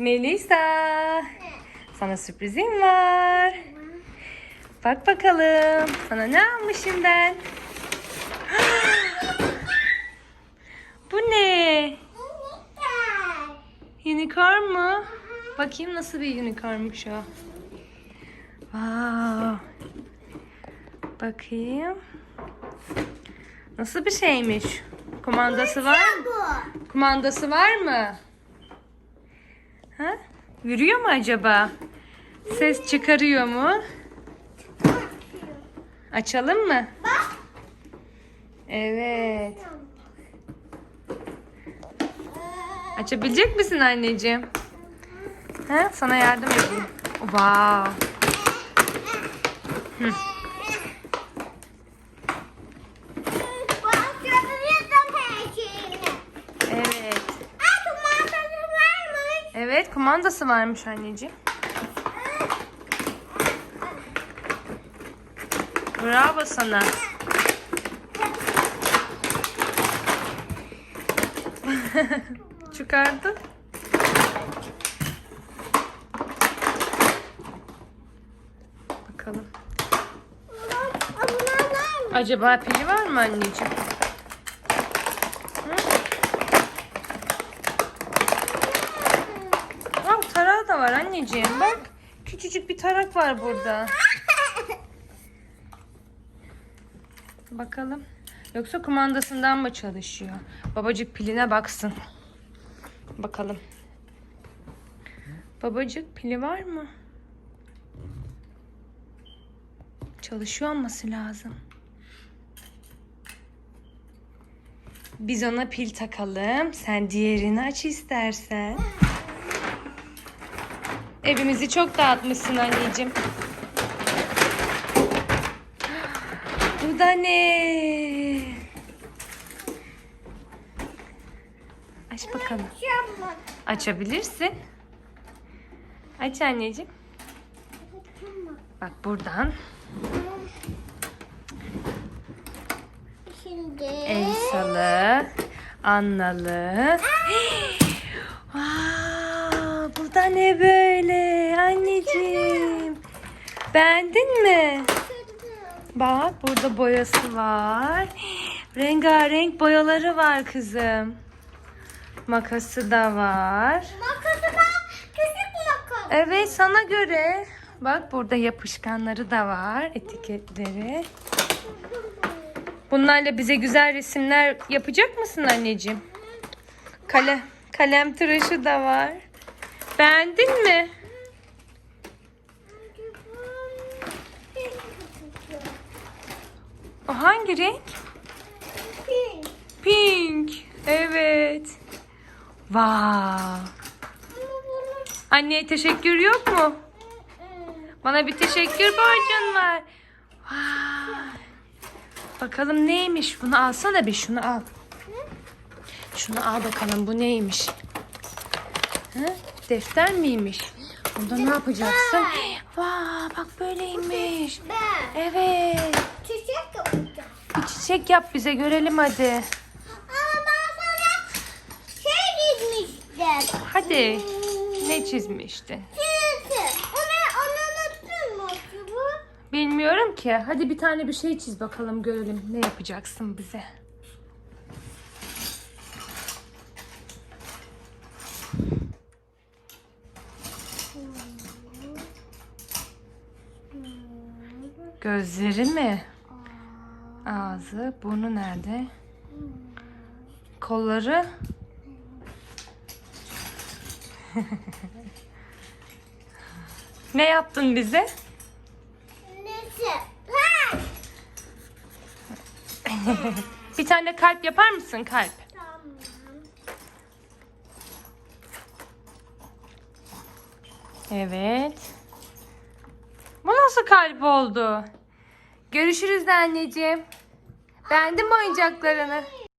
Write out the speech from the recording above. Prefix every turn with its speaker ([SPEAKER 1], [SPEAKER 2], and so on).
[SPEAKER 1] Melisa. Sana sürprizim var. Bak bakalım. Sana ne almışım ben? Bu ne? Unicorn mu? Bakayım nasıl bir unicornmuş o. Wow. Bakayım. Nasıl bir şeymiş? Kumandası var mı? Kumandası var mı? Ha? Yürüyor mu acaba? Ses çıkarıyor mu? Açalım mı? Evet. Açabilecek misin anneciğim? Ha? Sana yardım edeyim. Wow.
[SPEAKER 2] Bak görebiliyorsun her şeyini.
[SPEAKER 1] Evet.
[SPEAKER 2] Ay kumandası varmış.
[SPEAKER 1] Evet kumandası varmış anneciğim. Bravo sana. Çıkardı. Bakalım. Acaba pili var mı anneciğim? Hı? Aa, tarağı da var anneciğim. Bak küçücük bir tarak var burada. Bakalım. Yoksa kumandasından mı çalışıyor? Babacık piline baksın. Bakalım. Babacık pili var mı? Çalışıyor olması lazım. Biz ona pil takalım. Sen diğerini aç istersen. Evimizi çok dağıtmışsın anneciğim. Bu da ne? Aç bakalım. Açabilirsin. Aç anneciğim. Bak buradan
[SPEAKER 2] Şimdi.
[SPEAKER 1] Elsalı, Annalı. Wow, bu da ne böyle anneciğim? Beğendin mi? Bak burada boyası var. Rengarenk boyaları var kızım. Makası da var.
[SPEAKER 2] Makası var. Küçük makas.
[SPEAKER 1] Evet sana göre. Bak burada yapışkanları da var. Etiketleri. Bunlarla bize güzel resimler yapacak mısın anneciğim? Kalem, kalem tıraşı da var. Beğendin mi? O hangi renk?
[SPEAKER 2] Pink.
[SPEAKER 1] Pink. Evet. Wow. Anneye teşekkür yok mu? Bana bir teşekkür borcun var. Vay. Bakalım neymiş? Bunu alsana bir şunu al. Şunu al bakalım bu neymiş? Hı? Defter miymiş? Bunda ne yapacaksın? Vay bak böyleymiş.
[SPEAKER 2] Ben.
[SPEAKER 1] Evet.
[SPEAKER 2] Çiçek yapacağım.
[SPEAKER 1] Bir çiçek yap bize görelim hadi.
[SPEAKER 2] Ama ben sana şey gitmiştim.
[SPEAKER 1] Hadi. Ne çizmiştin?
[SPEAKER 2] Çizgi. Onu, onu unuttun mu?
[SPEAKER 1] Bilmiyorum ki. Hadi bir tane bir şey çiz bakalım görelim. Ne yapacaksın bize? Gözleri mi? Ağzı, burnu nerede? Kolları? ne yaptın bize? Bir tane kalp yapar mısın kalp?
[SPEAKER 2] Tamam.
[SPEAKER 1] Evet. Nasıl kalp oldu? Görüşürüz anneciğim. Beğendin mi oyuncaklarını?